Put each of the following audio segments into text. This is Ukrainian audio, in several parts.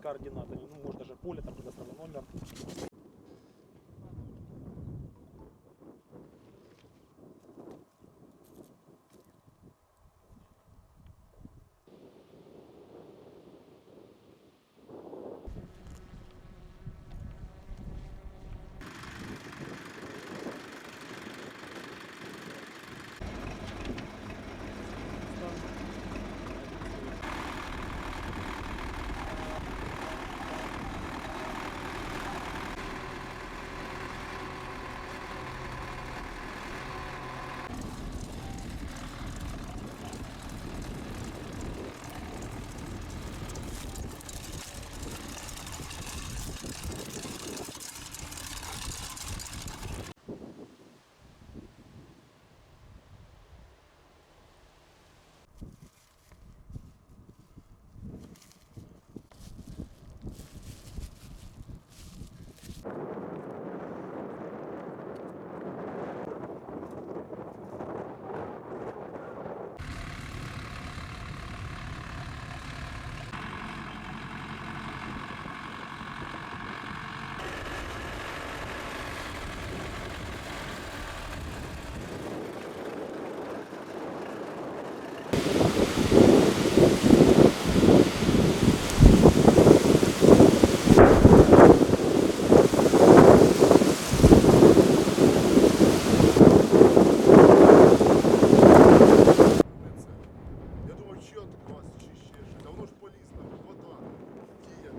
координатами. Ну, может даже поле, там предоставлен номер. Я думав, чи ще щось. А воно ж поліз там, вода. Дія.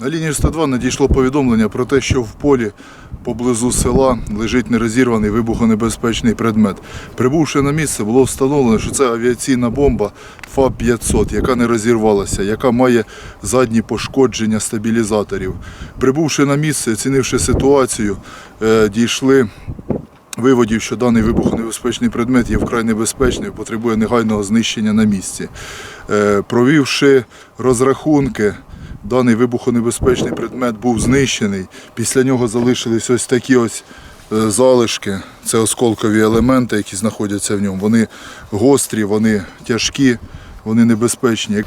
На лінії 102 надійшло повідомлення про те, що в полі поблизу села лежить нерозірваний вибухонебезпечний предмет. Прибувши на місце, було встановлено, що це авіаційна бомба ФАБ-500, яка не розірвалася, яка має задні пошкодження стабілізаторів. Прибувши на місце, оцінивши ситуацію, е, дійшли виводів, що даний вибухонебезпечний предмет є вкрай небезпечний, потребує негайного знищення на місці. Е, Провівши розрахунки, даний вибухонебезпечний предмет був знищений. Після нього залишились ось такі ось е, залишки. Це осколкові елементи, які знаходяться в ньому. Вони гострі, вони тяжкі, вони небезпечні.